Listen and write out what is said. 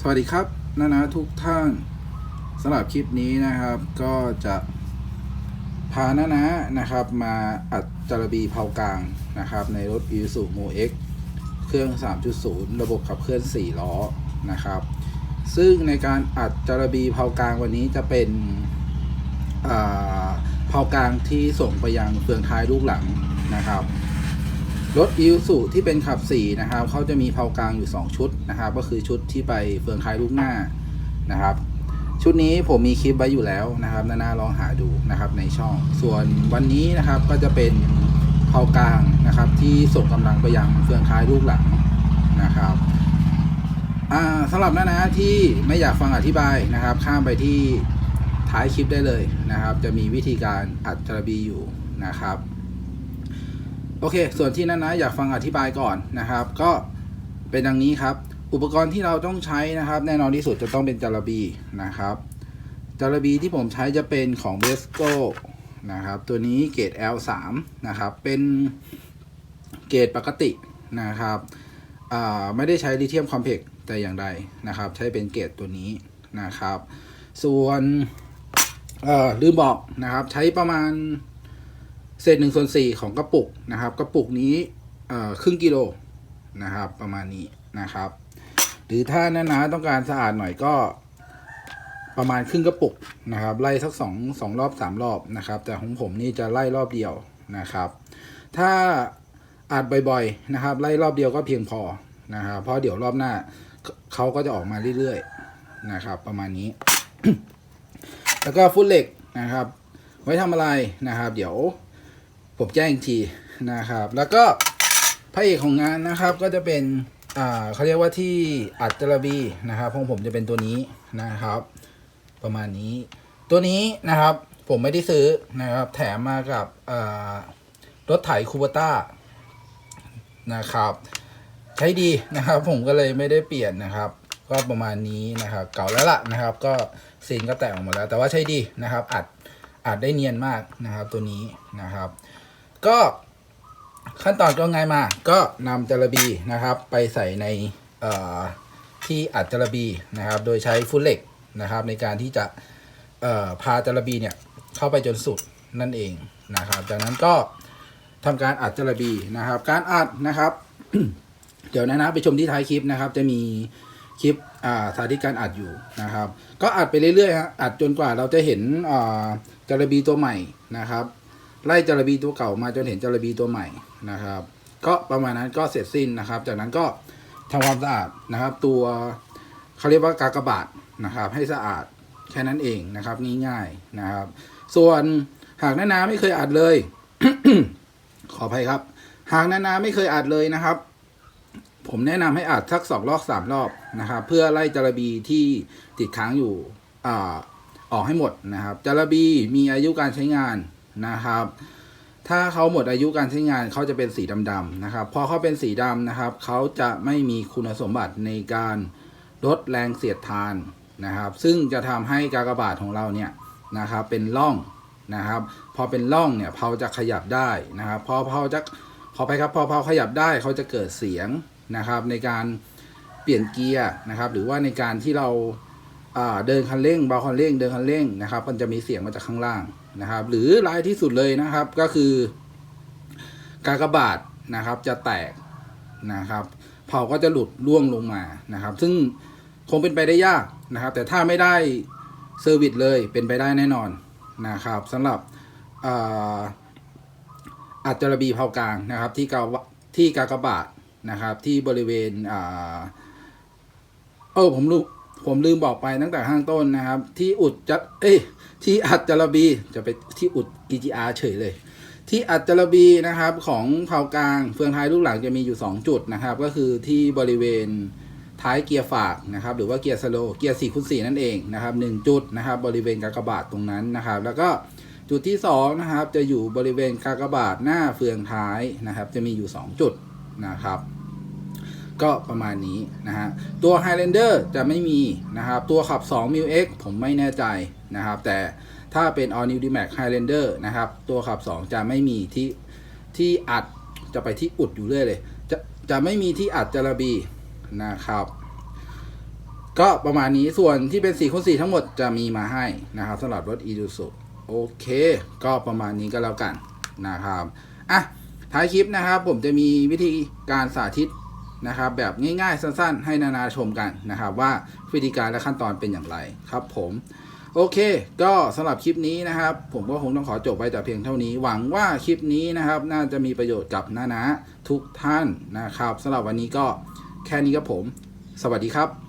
สวัสดีครับนานาทุกท่านสำหรับคลิปนี้นะครับ ก็จะพานานะนะครับ มาอัดจารบีเผากลางนะครับ ในรถ i s u m o X เครื่อง 3.0 ระบบขับเคลื่อน 4 ล้อนะครับ ซึ่งในการอัดจารบีเผากลางวันนี้จะเป็นเผากลางที่ส่งไปยังเฟืองท้ายลูกหลังนะครับ รถ i ิ s u ที่เป็นขับ4นะครับเขาจะมีเพากลางอยู่ 2 ชุดนะครับ ก็คือชุดที่ไปเฟืองท้ายลูกหน้านะครับ ชุดนี้ผมมีคลิปไว้อยู่แล้วนะครับนานาลองหาดูนะครับในช่อง ส่วนวันนี้นะครับก็จะเป็นเพากลางนะครับที่ส่งกำลังไปยังเฟืองท้ายลูกหลังนะครับอ่าสำหรับนานาที่ไม่อยากฟังอธิบายนะครับ ข้ามไปที่ท้ายคลิปได้เลยนะครับ จะมีวิธีการอัดจระบีอยู่นะครับ โอเค ส่วนที่นั้นนะอยากฟังอธิบายก่อนนะครับ ก็เป็นดังนี้ครับ อุปกรณ์ที่เราต้องใช้นะครับ แน่นอนที่สุดจะต้องเป็นจาระบีนะครับจาระบีที่ผมใช้จะเป็นของเบสโกนะครับ ตัวนี้เกรด L3 นะครับ เป็นเกรดปกตินะครับไม่ได้ใช้ลิเธียมคอมเพล็กซ์แต่อย่างใดนะครับ ใช้เป็นเกรดตัวนี้นะครับ ส่วนลืมบอกนะครับ ใช้ประมาณ เศษหนึ่งส่วนสี่ของกระปุกนะครับ กระปุกนี้ครึ่งกิโลนะครับ ประมาณนี้นะครับ หรือถ้านานาต้องการสะอาดหน่อยก็ประมาณครึ่งกระปุกนะครับ ไล่สักสองสองรอบสามรอบนะครับ แต่ของผมนี่จะไล่รอบเดียวนะครับ ถ้าอัดบ่อยๆนะครับ ไล่รอบเดียวก็เพียงพอนะครับเพราะเดี๋ยวรอบหน้าเขาก็จะออกมาเรื่อยๆนะครับ ประมาณนี้ แล้วก็ฟุตเหล็กนะครับ ไว้ทำอะไรนะครับ เดี๋ยว ผมแจ้งอีกทีนะครับ แล้วก็พระเอกของงานนะครับก็จะเป็นอ่าเขาเรียกว่าที่อัดจระบีนะครับของผมจะเป็นตัวนี้นะครับ ประมาณนี้ ตัวนี้นะครับผมไม่ได้ซื้อนะครับ แถมมากับอ่ารถไถคูเบต้านะครับ ใช้ดีนะครับ ผมก็เลยไม่ได้เปลี่ยนนะครับ ก็ประมาณนี้นะครับ เก่าแล้วล่ะนะครับ ก็ซีนก็แตกออกหมดแล้ว แต่ว่าใช้ดีนะครับ อัดอัดได้เนียนมากนะครับ ตัวนี้นะครับ ก็ขั้นตอนก็ง่ายมาก ก็นำจระบีนะครับ ไปใส่ในที่อัดจระบีนะครับ โดยใช้ฟุตเหล็กนะครับ ในการที่จะพาจระบีเนี่ยเข้าไปจนสุดนั่นเองนะครับ จากนั้นก็ทำการอัดจระบีนะครับ การอัดนะครับ เดี๋ยวนะนะไปชมที่ท้ายคลิปนะครับ จะมีคลิปาสาธิตการอัดอยู่นะครับ ก็อัดไปเรื่อยๆฮะอัดจนกว่าเราจะเห็นอ่าจระบีตัวใหม่นะครับ ไล่จระบีตัวเก่ามาจนเห็นจระบีตัวใหม่นะครับ ก็ประมาณนั้นก็เสร็จสิ้นนะครับ จากนั้นก็ทำความสะอาดนะครับ ตัวเขาเรียกว่ากากบาทนะครับ ให้สะอาดแค่นั้นเองนะครับง่ายๆนะครับ ส่วนหากนานาไม่เคยอัดเลย ขออภัยครับ หากนานาไม่เคยอัดเลยนะครับ ผมแนะนำให้อัดสักสองรอบสามรอบนะครับ เพื่อไล่จระบีที่ติดค้างอยู่อ่าออกให้หมดนะครับจระบีมีอายุการใช้งาน นะครับ ถ้าเขาหมดอายุการใช้งานเขาจะเป็นสีดำๆนะครับ พอเขาเป็นสีดำนะครับ เขาจะไม่มีคุณสมบัติในการลดแรงเสียดทานนะครับ ซึ่งจะทำให้กากบาทของเราเนี่ยนะครับเป็นร่องนะครับ พอเป็นร่องเนี่ยเพาจะขยับได้นะครับพอเพาจะขอไปครับพอเพาขยับได้เขาจะเกิดเสียงนะครับ ในการเปลี่ยนเกียร์นะครับ หรือว่าในการที่เราอ่าเดินคันเร่งเบาคันเร่งเดินคันเร่งนะครับ มันจะมีเสียงมาจากข้างล่าง นะครับ หรือรายที่สุดเลยนะครับก็คือกากบาทนะครับจะแตกนะครับเผาก็จะหลุดร่วงลงมานะครับ ซึ่งคงเป็นไปได้ยากนะครับ แต่ถ้าไม่ได้เซอร์วิสเลยเป็นไปได้แน่นอนนะครับสำหรับอ่าอัดจระบีเผากลางนะครับ ที่กาที่กากบาทนะครับ ที่บริเวณอ่าเออผมรู้ ผมลืมบอกไปตั้งแต่ข้างต้นนะครับ ที่อุดจะเอ้ยที่อัดจระบีจะไปที่อุด GGR เฉยเลย ที่อัดจระบีนะครับของเผากลางเฟืองท้ายลูกหลังจะมีอยู่ 2 จุดนะครับ ก็คือที่บริเวณท้ายเกียร์ฝากนะครับ หรือว่าเกียร์สโลเกียร์4คูณ4นั่นเองนะครับหนึ่งจุดนะครับ บริเวณกากบาทตรงนั้นนะครับ แล้วก็จุดที่2นะครับจะอยู่บริเวณกากบาทหน้าเฟืองท้ายนะครับ จะมีอยู่ 2 จุดนะครับ ก็ประมาณนี้นะฮะ ตัว Highlander จะไม่มีนะครับ ตัวขับ 2 m i x ผมไม่แน่ใจนะครับ แต่ถ้าเป็น All New D-Max Highlander นะครับ ตัวขับ 2 จะไม่มีที่ที่อัดจะไปที่อุดอยู่เรื่อยเลย จะจะไม่มีที่อัดจระบีนะครับ ก็ประมาณนี้ส่วนที่เป็น4คูณ4ทั้งหมดจะมีมาให้นะครับสำหรับรถ i d u s u โอเค ก็ประมาณนี้ก็แล้วกันนะครับ อะ ท้ายคลิปนะครับ ผมจะมีวิธีการสาธิต นะครับแบบง่ายๆสั้นๆ ให้นานาชมกันนะครับว่าวิธีการและขั้นตอนเป็นอย่างไรครับผมโอเค ก็สำหรับคลิปนี้นะครับ ผมก็คงต้องขอจบไปแต่เพียงเท่านี้ หวังว่าคลิปนี้นะครับ น่าจะมีประโยชน์กับนานาทุกท่านนะครับสำหรับวันนี้ก็แค่นี้ครับผม สวัสดีครับ